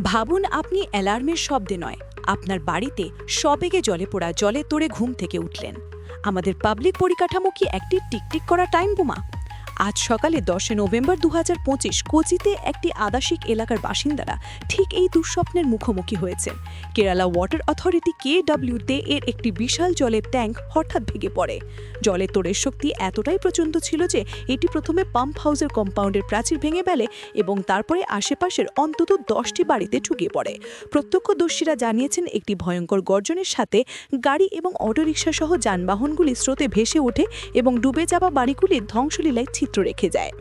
ভাবুন আপনি অ্যালার্মের শব্দে নয়, আপনার বাড়িতে সবেগে জলে পড়া জলে তোড়ে ঘুম থেকে উঠলেন। আমাদের পাবলিক পরিকাঠামো কি একটি টিকটিক করা টাইম বোমা? আজ সকালে দশই নভেম্বর দু কোচিতে একটি আদাসিক এলাকার বাসিন্দারা ঠিক এই দুঃস্বপ্নের মুখোমুখি হয়েছে কেরালা ওয়াটার অথরিটি কে ডাব্লিউতে এর একটি বিশাল জলের ট্যাঙ্ক হঠাৎ ভেঙে পড়ে। জলের তোড়ের শক্তি এতটাই প্রচণ্ড ছিল যে এটি প্রথমে পাম্প হাউসের কম্পাউন্ডের প্রাচীর ভেঙে ফেলে এবং তারপরে আশেপাশের অন্তত দশটি বাড়িতে ঢুকে পড়ে। প্রত্যক্ষদর্শীরা জানিয়েছেন, একটি ভয়ঙ্কর গর্জনের সাথে গাড়ি এবং অটোরিকশা সহ যানবাহনগুলি স্রোতে ভেসে ওঠে এবং ডুবে যাওয়া বাড়িগুলির ধ্বংসলীলায় চিত্র রেখে যায়।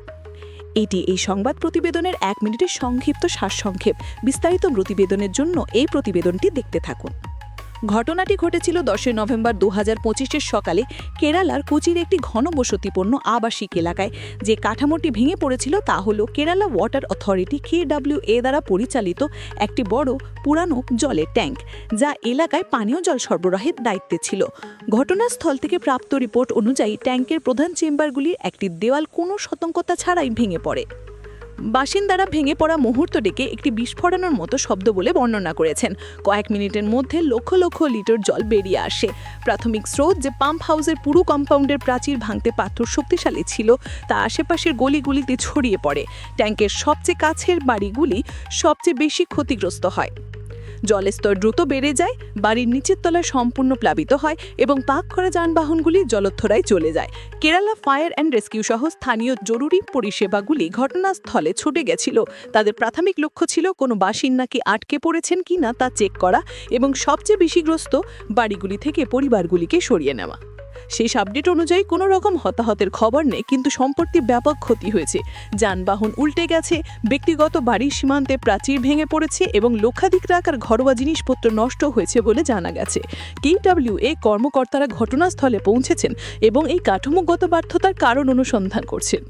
এটি এই সংবাদ প্রতিবেদনের এক মিনিটের সংক্ষিপ্ত সারসংক্ষেপ। বিস্তারিত প্রতিবেদনের জন্য এই প্রতিবেদনটি দেখতে থাকুন। ঘটনাটি ঘটেছিল দশই নভেম্বর দু হাজার পঁচিশের সকালে কেরালার কোচির একটি ঘনবসতিপূর্ণ আবাসিক এলাকায়। যে কাঠামোটি ভেঙে পড়েছিল তা হল Kerala water authority K A দ্বারা পরিচালিত একটি বড় পুরানো জলের ট্যাঙ্ক, যা এলাকায় পানীয় জল সরবরাহের দায়িত্বে ছিল। ঘটনাস্থল থেকে প্রাপ্ত রিপোর্ট অনুযায়ী ট্যাঙ্কের প্রধান চেম্বারগুলির একটি দেওয়াল কোনো সতর্কতা ছাড়াই ভেঙে পড়ে। বাসিন্দারা ভেঙে পড়া মুহূর্তটিকে একটি বিস্ফোরণের মতো শব্দ বলে বর্ণনা করেছেন। কয়েক মিনিটের মধ্যে লক্ষ লক্ষ লিটার জল বেরিয়ে আসে। প্রাথমিক স্রোত যে পাম্প হাউসের পুরো কম্পাউন্ডের প্রাচীর ভাঙতে পাথর শক্তিশালী ছিল, তা আশেপাশের গলিগুলিতে ছড়িয়ে পড়ে। ট্যাঙ্কের সবচেয়ে কাছের বাড়িগুলি সবচেয়ে বেশি ক্ষতিগ্রস্ত হয়। জলের স্তর দ্রুত বেড়ে যায়, বাড়ির নিচের তলায় সম্পূর্ণ প্লাবিত হয় এবং পাক করা যানবাহনগুলি জলোত্থরায় চলে যায়। কেরালা ফায়ার অ্যান্ড রেস্কিউ সহ স্থানীয় জরুরি পরিষেবাগুলি ঘটনাস্থলে ছুটে গেছিল। তাদের প্রাথমিক লক্ষ্য ছিল কোনো বাসিন্দাকে আটকে পড়েছেন কি না তা চেক করা এবং সবচেয়ে বেশিগ্রস্ত বাড়িগুলি থেকে পরিবারগুলিকে সরিয়ে নেওয়া। শেষ আপডেট অনুযায়ী কোনো রকম হতাহতের খবর নেই, কিন্তু সম্পত্তি ব্যাপক ক্ষতি হয়েছে। যানবাহন উল্টে গেছে, ব্যক্তিগত বাড়ির সীমান্তে প্রাচীর ভেঙে পড়েছে এবং লক্ষাধিক টাকার ঘরোয়া জিনিসপত্র নষ্ট হয়েছে বলে জানা গেছে। কেডাব্লিউ এ কর্মকর্তারা ঘটনাস্থলে পৌঁছেছেন এবং এই কাঠামোগত ব্যর্থতার কারণ অনুসন্ধান করছেন।